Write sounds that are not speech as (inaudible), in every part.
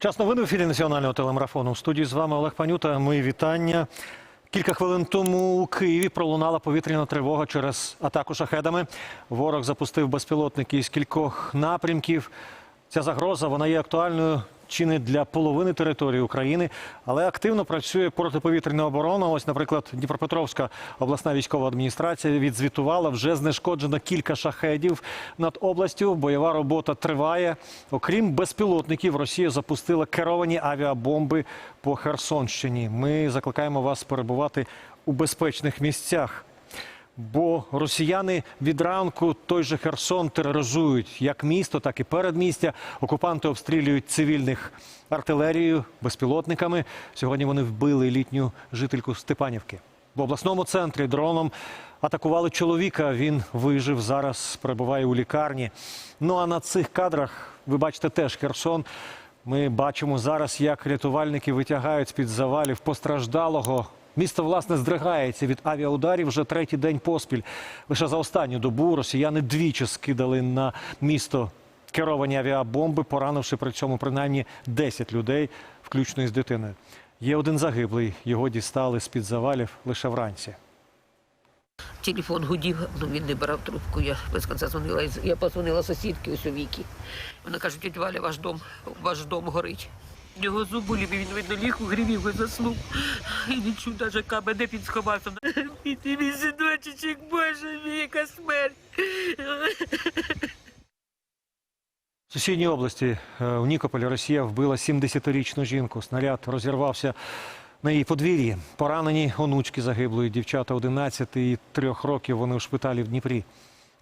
Час новин в ефірі національного телемарафону. У студії з вами Олег Панюта. Мої вітання. Кілька хвилин тому у Києві пролунала повітряна тривога через атаку шахедами. Ворог запустив безпілотники із кількох напрямків. Ця загроза вона є актуальною чи не для половини території України, але активно працює протиповітряна оборона. Ось, наприклад, Дніпропетровська обласна військова адміністрація відзвітувала, вже знешкоджено кілька шахедів над областю. Бойова робота триває. Окрім безпілотників, Росія запустила керовані авіабомби по Херсонщині. Ми закликаємо вас перебувати у безпечних місцях. Бо росіяни від ранку той же Херсон тероризують як місто, так і передмістя. Окупанти обстрілюють цивільних артилерією, безпілотниками. Сьогодні вони вбили літню жительку Степанівки. В обласному центрі дроном атакували чоловіка. Він вижив зараз, перебуває у лікарні. Ну а на цих кадрах ви бачите теж Херсон. Ми бачимо зараз, як рятувальники витягають з під завалів постраждалого. Місто власне здригається від авіаударів вже третій день поспіль. Лише за останню добу росіяни двічі скидали на місто керовані авіабомби, поранивши при цьому принаймні 10 людей, включно із дитиною. Є один загиблий. Його дістали з під завалів лише вранці. Телефон гудів, ну він не брав трубку. Я без кінця дзвонила. Я позвонила сусідки у Вікі. Вона каже, тетя Валя, ваш дом, ваш дом горить. В нього зуб болів, він, видно, ліг у грів і заснув. І не чув навіть камер, де він сховався. І ти мій синочечок, боже мій, яка смерть. В сусідній області е, у Нікополі Росія вбила 70-річну жінку. Снаряд розірвався на її подвір'ї. Поранені онучки загиблої дівчата 11 і 3 років. Вони у шпиталі в Дніпрі.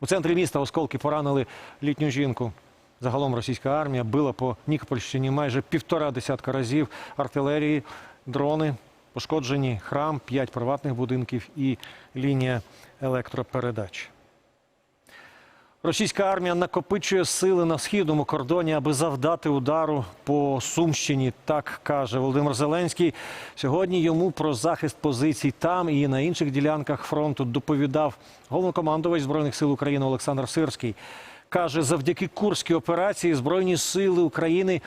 У центрі міста осколки поранили літню жінку. Загалом російська армія била по Нікопольщині майже півтора десятка разів артилерії, дрони, пошкоджені храм, п'ять приватних будинків і лінія електропередач. Російська армія накопичує сили на східному кордоні, аби завдати удару по Сумщині. Так каже Володимир Зеленський. Сьогодні йому про захист позицій там і на інших ділянках фронту доповідав головнокомандувач збройних сил України Олександр Сирський. Каже, завдяки курській операції збройні сили України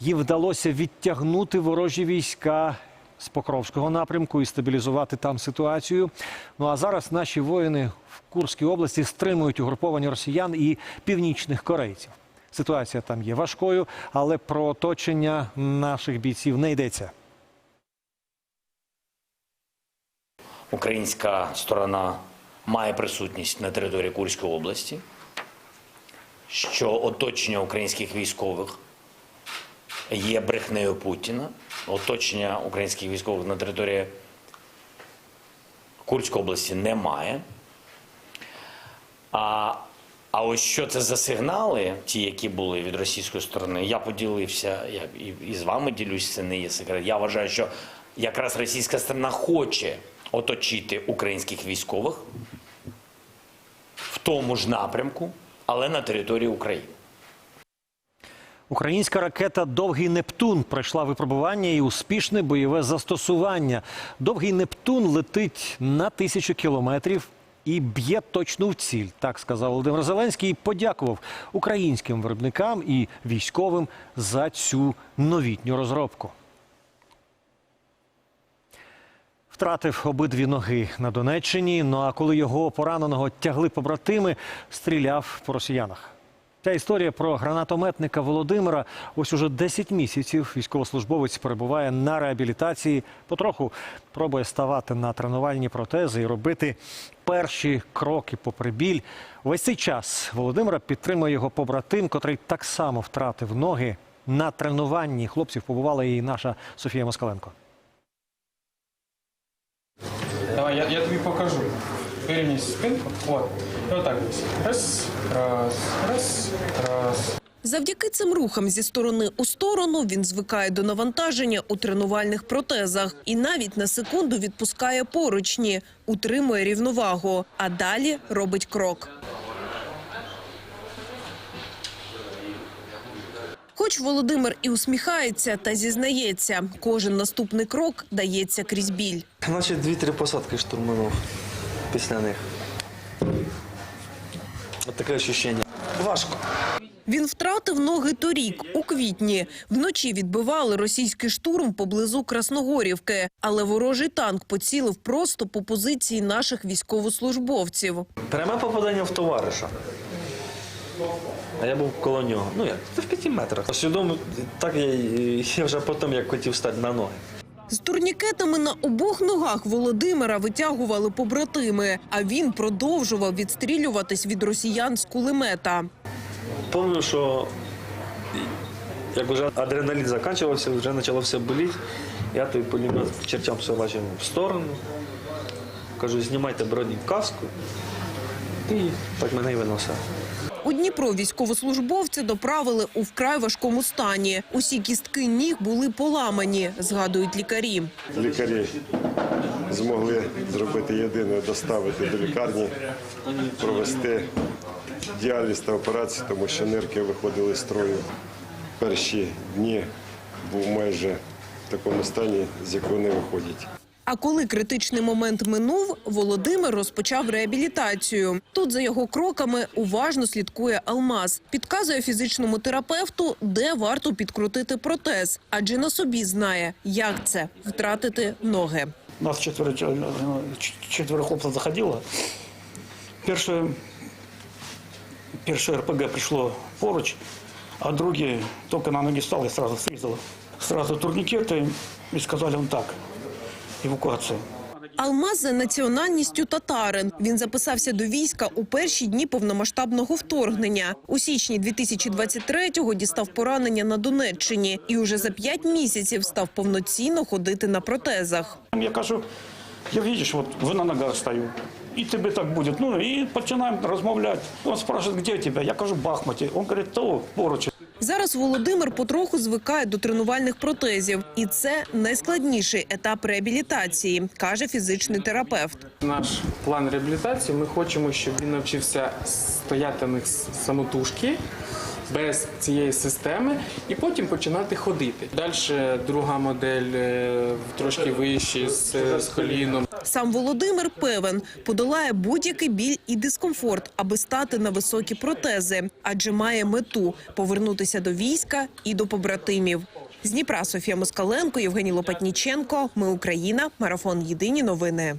їм вдалося відтягнути ворожі війська з Покровського напрямку і стабілізувати там ситуацію. Ну а зараз наші воїни в Курській області стримують угруповання росіян і північних корейців. Ситуація там є важкою, але про оточення наших бійців не йдеться. Українська сторона має присутність на території Курської області, що оточення українських військових є брехнею Путіна. Оточення українських військових на території Курської області немає. А, а ось що це за сигнали, ті, які були від російської сторони, я поділився, я і, і з вами ділюсь, це не є секрет. Я вважаю, що якраз російська сторона хоче оточити українських військових в тому ж напрямку, але на території України. Українська ракета Довгий Нептун пройшла випробування і успішне бойове застосування. Довгий Нептун летить на тисячу кілометрів і б'є точно в ціль. Так сказав Володимир Зеленський. і Подякував українським виробникам і військовим за цю новітню розробку. Втратив обидві ноги на Донеччині. Ну а коли його пораненого тягли побратими, стріляв по росіянах. Ця історія про гранатометника Володимира. Ось уже 10 місяців військовослужбовець перебуває на реабілітації. Потроху пробує ставати на тренувальні протези і робити перші кроки попри біль. Увесь цей час Володимира підтримує його побратим, котрий так само втратив ноги. На тренуванні хлопців побувала і наша Софія Москаленко. Давай, я, я тобі покажу. Вирівняй спинку. От. І отак ось. Раз, раз, раз, раз. Завдяки цим рухам зі сторони у сторону він звикає до навантаження у тренувальних протезах і навіть на секунду відпускає поручні, утримує рівновагу, а далі робить крок. Хоч Володимир і усміхається та зізнається, кожен наступний крок дається крізь біль. Значить, дві-три посадки штурманув після них. От таке відчуття. Важко. Він втратив ноги торік, у квітні. Вночі відбивали російський штурм поблизу Красногорівки. Але ворожий танк поцілив просто по позиції наших військовослужбовців. Пряме попадання в товариша. А я був коло нього. Ну як, в п'яти метрах. Свідомо, так я, я вже потім як хотів стати на ноги. З турнікетами на обох ногах Володимира витягували побратими, а він продовжував відстрілюватись від росіян з кулемета. Пам'ятаю, що як вже адреналін закінчувався, вже почало все боліти. Я той пулемет чертям собачим в сторону. Кажу, знімайте броню каску. І так мене і виносили. У Дніпро військовослужбовця доправили у вкрай важкому стані. Усі кістки ніг були поламані, згадують лікарі. лікарі змогли зробити єдине доставити до лікарні, провести діаліз та операцію, тому що нирки виходили з строю. Перші дні був майже в такому стані, з якого не виходять. А коли критичний момент минув, Володимир розпочав реабілітацію. Тут за його кроками уважно слідкує Алмаз. Підказує фізичному терапевту, де варто підкрутити протез, адже на собі знає, як це втратити ноги. Нас четверо, ну, четверо хлопців заходило. Перше, перше РПГ прийшло поруч, а друге тільки на ноги стало і сразу срізало. Сразу турнікети і сказали он так, евакуація. Алмаз за національністю татарин. Він записався до війська у перші дні повномасштабного вторгнення. У січні 2023-го дістав поранення на Донеччині і уже за п'ять місяців став повноцінно ходити на протезах. Я кажу, я видиш, вот ви на ногах стою. І тебе так буде. Ну і починаємо розмовляти. Він спрашиває, де тебе? Я кажу, в Бахмуті. Він говорить, то поруч. Зараз Володимир потроху звикає до тренувальних протезів, і це найскладніший етап реабілітації, каже фізичний терапевт. Наш план реабілітації. Ми хочемо, щоб він навчився стояти на самотужки. Без цієї системи і потім починати ходити. Далі друга модель е, трошки вищі з, з коліном. Сам Володимир певен, подолає будь-який біль і дискомфорт, аби стати на високі протези, адже має мету повернутися до війська і до побратимів. З Дніпра Софія Москаленко, Євгеній Лопатніченко. Ми Україна. Марафон. Єдині новини.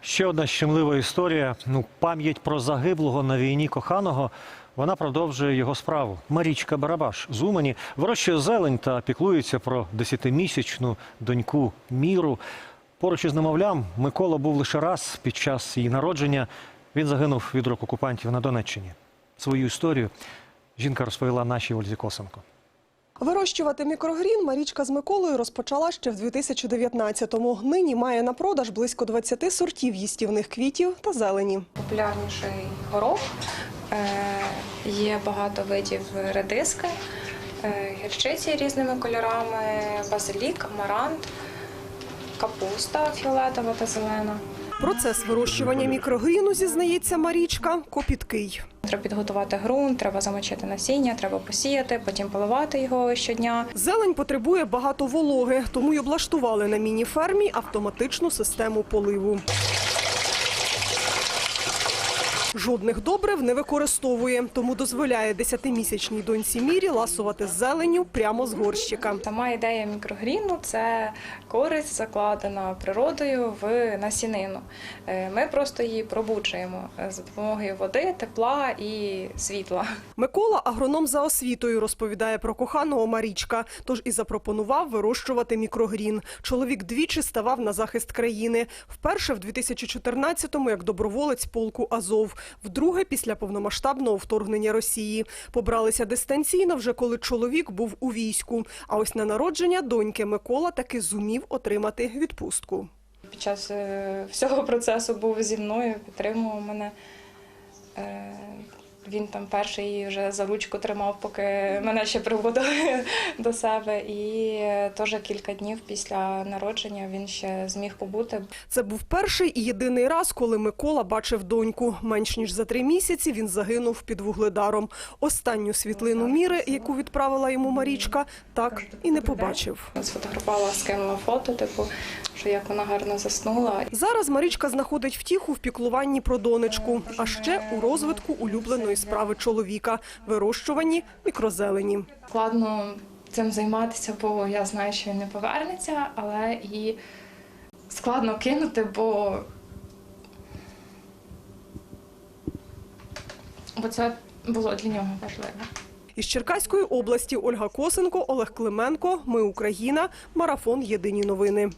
Ще одна щемлива історія. Ну, пам'ять про загиблого на війні коханого. Вона продовжує його справу. Марічка Барабаш з Умані вирощує зелень та піклується про десятимісячну доньку Міру. Поруч із немовлям Микола був лише раз під час її народження. Він загинув від рук окупантів на Донеччині. Свою історію жінка розповіла нашій Ользі Косенко. Вирощувати мікрогрін Марічка з Миколою розпочала ще в 2019-му. Нині має на продаж близько 20 сортів їстівних квітів та зелені. популярніший горох. Е, Є багато видів редиски, е, гірчиці різними кольорами, базилік, амарант, капуста фіолетова та зелена. Процес вирощування мікрогріну, зізнається Марічка, копіткий. Треба підготувати ґрунт, треба замочити насіння, треба посіяти, потім поливати його щодня. Зелень потребує багато вологи, тому й облаштували на міні-фермі автоматичну систему поливу. Жодних добрив не використовує, тому дозволяє 10-місячній доньці Мірі ласувати зеленю прямо з горщика. Сама ідея мікрогріну це користь закладена природою в насінину. Е, Ми просто її пробуджуємо е, за допомогою води, тепла і світла. Микола агроном за освітою розповідає про коханого Марічка, тож і запропонував вирощувати мікрогрін. Чоловік двічі ставав на захист країни. Вперше в 2014-му як доброволець полку Азов, вдруге після повномасштабного вторгнення Росії. Побралися дистанційно вже коли чоловік був у війську. А ось на народження доньки Микола таки зумів отримати відпустку. Під час е, всього процесу був зі мною, підтримував мене. Він там перший вже за ручку тримав, поки мене ще приводили (laughs) до себе. І е, теж кілька днів після народження він ще зміг побути. Це був перший і єдиний раз, коли Микола бачив доньку. Менш ніж за три місяці він загинув під вугледаром. Останню світлину міри, яку відправила йому Марічка, так і не побачив. Сфотографувала, скинула фото, типу, що як вона гарно заснула. Зараз Марічка знаходить втіху в піклуванні про донечку, а ще у розвитку улюбленої справи чоловіка – вирощуванні мікрозелені. Складно цим займатися, бо я знаю, що він не повернеться, але і складно кинути, бо, бо це було для нього важливо. Із Черкаської області Ольга Косенко, Олег Клименко. Ми Україна. Марафон. Єдині новини.